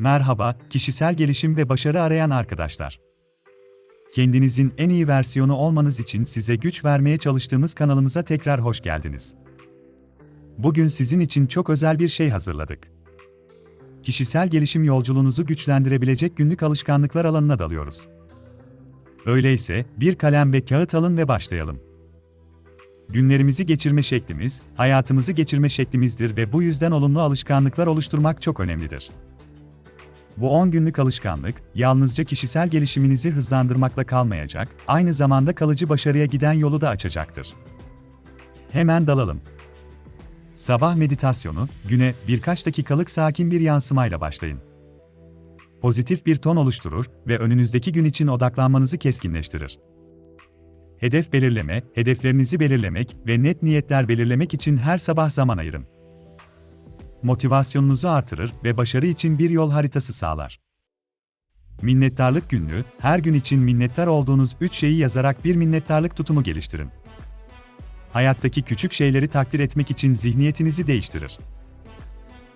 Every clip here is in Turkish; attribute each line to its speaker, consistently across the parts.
Speaker 1: Merhaba, kişisel gelişim ve başarı arayan arkadaşlar. Kendinizin en iyi versiyonu olmanız için size güç vermeye çalıştığımız kanalımıza tekrar hoş geldiniz. Bugün sizin için çok özel bir şey hazırladık. Kişisel gelişim yolculuğunuzu güçlendirebilecek günlük alışkanlıklar alanına dalıyoruz. Öyleyse bir kalem ve kağıt alın ve başlayalım. Günlerimizi geçirme şeklimiz, hayatımızı geçirme şeklimizdir ve bu yüzden olumlu alışkanlıklar oluşturmak çok önemlidir. Bu 10 günlük alışkanlık, yalnızca kişisel gelişiminizi hızlandırmakla kalmayacak, aynı zamanda kalıcı başarıya giden yolu da açacaktır. Hemen dalalım. Sabah meditasyonu, güne birkaç dakikalık sakin bir yansımayla başlayın. Pozitif bir ton oluşturur ve önünüzdeki gün için odaklanmanızı keskinleştirir. Hedef belirleme, hedeflerinizi belirlemek ve net niyetler belirlemek için her sabah zaman ayırın. Motivasyonunuzu artırır ve başarı için bir yol haritası sağlar. Minnettarlık günlüğü, her gün için minnettar olduğunuz 3 şeyi yazarak bir minnettarlık tutumu geliştirin. Hayattaki küçük şeyleri takdir etmek için zihniyetinizi değiştirir.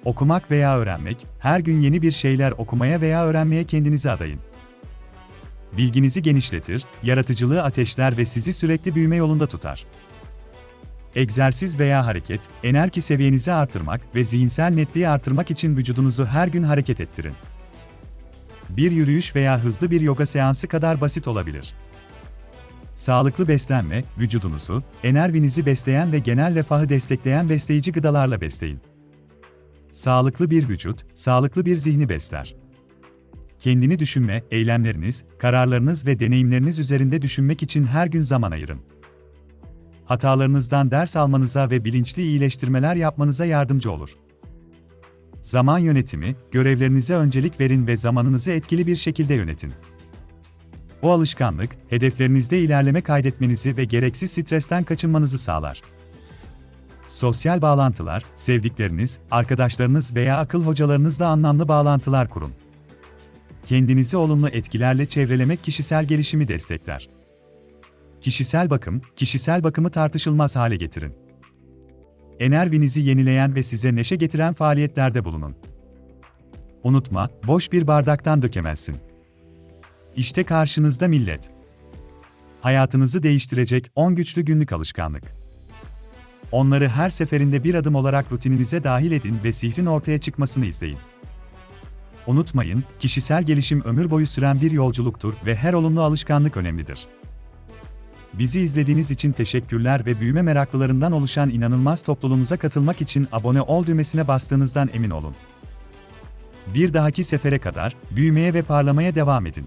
Speaker 1: Okumak veya öğrenmek, her gün yeni bir şeyler okumaya veya öğrenmeye kendinizi adayın. Bilginizi genişletir, yaratıcılığı ateşler ve sizi sürekli büyüme yolunda tutar. Egzersiz veya hareket, enerji seviyenizi artırmak ve zihinsel netliği artırmak için vücudunuzu her gün hareket ettirin. Bir yürüyüş veya hızlı bir yoga seansı kadar basit olabilir. Sağlıklı beslenme, vücudunuzu, enerjinizi besleyen ve genel refahı destekleyen besleyici gıdalarla besleyin. Sağlıklı bir vücut, sağlıklı bir zihni besler. Kendini düşünme, eylemleriniz, kararlarınız ve deneyimleriniz üzerinde düşünmek için her gün zaman ayırın. Hatalarınızdan ders almanıza ve bilinçli iyileştirmeler yapmanıza yardımcı olur. Zaman yönetimi, görevlerinize öncelik verin ve zamanınızı etkili bir şekilde yönetin. Bu alışkanlık, hedeflerinizde ilerleme kaydetmenizi ve gereksiz stresten kaçınmanızı sağlar. Sosyal bağlantılar, sevdikleriniz, arkadaşlarınız veya akıl hocalarınızla anlamlı bağlantılar kurun. Kendinizi olumlu etkilerle çevrelemek kişisel gelişimi destekler. Kişisel bakım, kişisel bakımı tartışılmaz hale getirin. Enerjinizi yenileyen ve size neşe getiren faaliyetlerde bulunun. Unutma, boş bir bardaktan dökemezsin. İşte karşınızda millet. Hayatınızı değiştirecek 10 güçlü günlük alışkanlık. Onları her seferinde bir adım olarak rutininize dahil edin ve sihrin ortaya çıkmasını izleyin. Unutmayın, kişisel gelişim ömür boyu süren bir yolculuktur ve her olumlu alışkanlık önemlidir. Bizi izlediğiniz için teşekkürler ve büyüme meraklılarından oluşan inanılmaz topluluğumuza katılmak için abone ol düğmesine bastığınızdan emin olun. Bir dahaki sefere kadar büyümeye ve parlamaya devam edin.